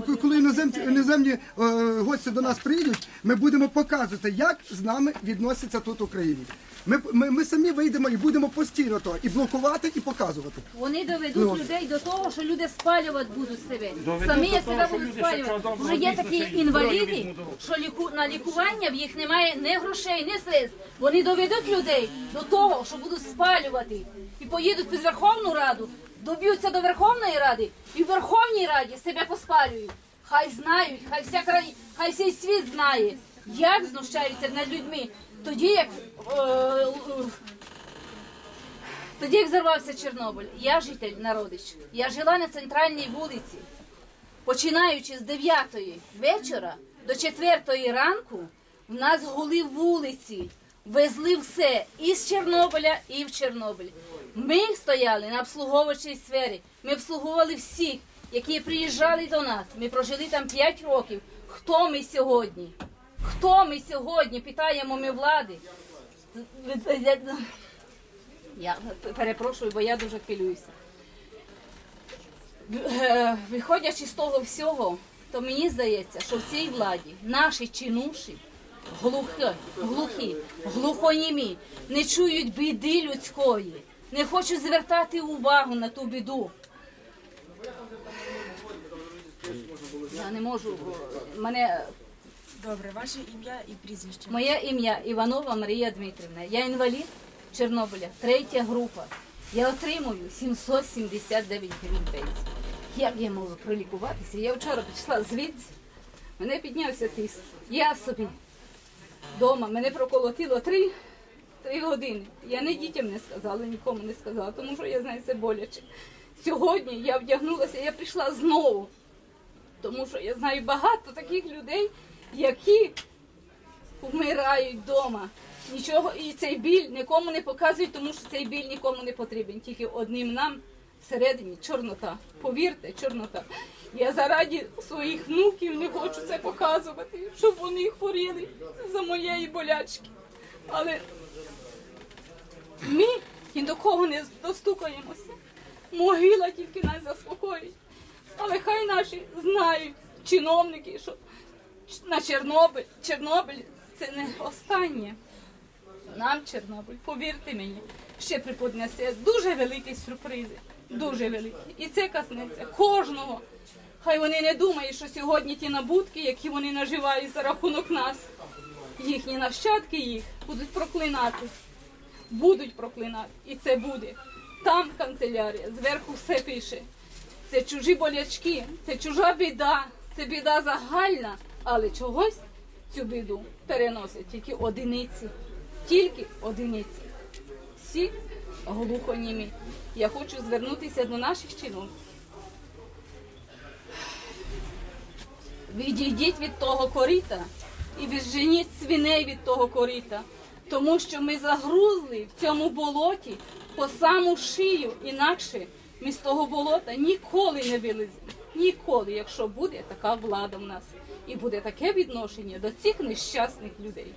коли іноземці іноземні е, гості до нас приїдуть, ми будемо показувати, як з нами відносяться тут Україні. Ми, ми, ми самі вийдемо і будемо постійно то і блокувати, і показувати. Вони доведуть Ну. людей до того, що люди спалювати будуть себе. Доведуть Самі до того, себе що будуть люди ще спалювати. Вже є такі інваліди, візьмуть до рук. що ліку... на лікування в їх немає ні грошей, ні средств. Вони доведуть людей до того, що будуть спалювати. І поїдуть під Верховну Раду, доб'ються до Верховної Ради і в Верховній Раді себе поспалюють. Хай знають, хай вся країна, хай цей світ знає, як знущаються над людьми. Тоді як е, е, тоді як взорвався Чорнобиль, я житель народич. Я жила на центральній вулиці, починаючи з 9 вечора до 4 ранку, в нас гули вулиці, везли все і з Чорнобиля, і в Чорнобиль. Ми стояли на обслуговувачій сфері, ми обслуговували всіх, які приїжджали до нас. Ми прожили там 5 років. Хто ми сьогодні? Хто ми сьогодні? Питаємо ми влади. Я перепрошую, бо я дуже хвилююся. Виходячи з того всього, то мені здається, що в цій владі наші чинуші глухі, глухі, глухонімі, не чують біди людської, не хочуть звертати увагу на ту біду. Я не можу, мене Добре, ваше ім'я і прізвище. Моє ім'я Іванова Марія Дмитрівна. Я інвалід Чорнобиля, третя група. Я отримую 779 гривень пенсії. Як я можу пролікуватися? Я вчора пішла звідси, мене піднявся тиск. Я собі вдома, мене проколотило три, три години. Я не дітям не сказала, нікому не сказала, тому що я знаю, це боляче. Сьогодні я вдягнулася, я прийшла знову, тому що я знаю багато таких людей, які вмирають вдома. Нічого і цей біль нікому не показують, тому що цей біль нікому не потрібен. Тільки одним нам всередині чорнота. Повірте, чорнота. Я заради своїх внуків не хочу це показувати, щоб вони хворіли за моєї болячки. Але ми ні до кого не достукаємося. Могила тільки нас заспокоїть. Але хай наші знають чиновники, що на Чорнобиль. Чорнобиль це не останнє. Нам Чорнобиль, повірте мені, ще приподнесе дуже великі сюрпризи. Дуже великі. І це коснеться кожного. Хай вони не думають, що сьогодні ті набутки, які вони наживають за рахунок нас, їхні нащадки їх будуть проклинати. Будуть проклинати. І це буде. Там канцелярія, зверху все пише. Це чужі болячки, це чужа біда, це біда загальна, але чогось цю біду переносять тільки одиниці. Тільки одиниці. Всі глухонімі. Я хочу звернутися до наших чиновників. Відійдіть від того корита і відженіть свиней від того корита, тому що ми загрузли в цьому болоті по саму шию, інакше ми з того болота ніколи не виліземо. Ніколи, якщо буде така влада в нас і буде таке відношення до цих нещасних людей.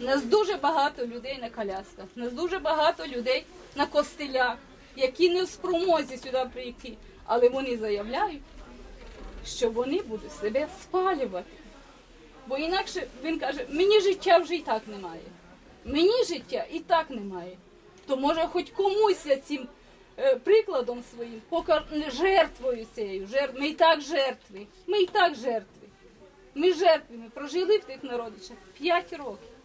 У Нас дуже багато людей на колясках, у нас дуже багато людей на костелях, які не в спромозі сюди прийти, але вони заявляють, що вони будуть себе спалювати. Бо інакше він каже, мені життя вже і так немає. Мені життя і так немає. То може хоч комусь я цим е, прикладом своїм покар... жертвою цією. Жертв... Ми і так жертви. Ми і так жертви. Ми жертви. Прожили в тих народичах 5 років.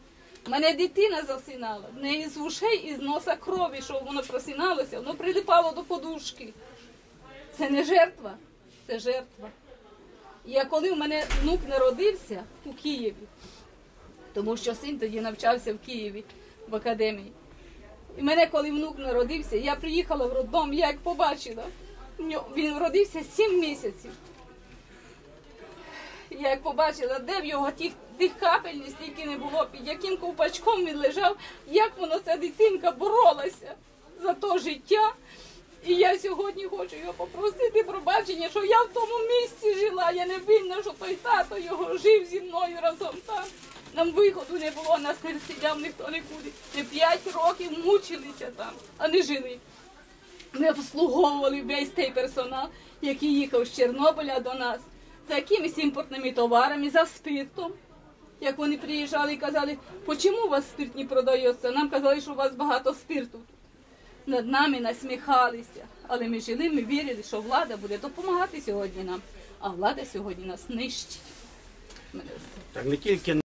Мене дитина засинала, в неї з ушей і з носа крові, що воно просиналося, воно прилипало до подушки. Це не жертва, це жертва. Я коли в мене внук народився у Києві, тому що син тоді навчався в Києві в академії. І мене, коли внук народився, я приїхала в роддом, я як побачила, він родився 7 місяців. Я як побачила, де в його тих, тих капельниць стільки не було, під яким ковпачком він лежав, як воно ця дитинка боролася за то життя. І я сьогодні хочу його попросити пробачення, що я в тому місці жила. Я не винна, що той тато його жив зі мною разом там. Нам виходу не було, нас не розстріляв ніхто нікуди. Ми п'ять років мучилися там, а не жили. Ми обслуговували весь той персонал, який їхав з Чорнобиля до нас. За якимись імпортними товарами, за спиртом. Як вони приїжджали і казали, чому у вас спирт не продається? Нам казали, що у вас багато спирту. Над нами насміхалися. Але ми жили, ми вірили, що влада буде допомагати сьогодні нам. А влада сьогодні нас нищить. Так не тільки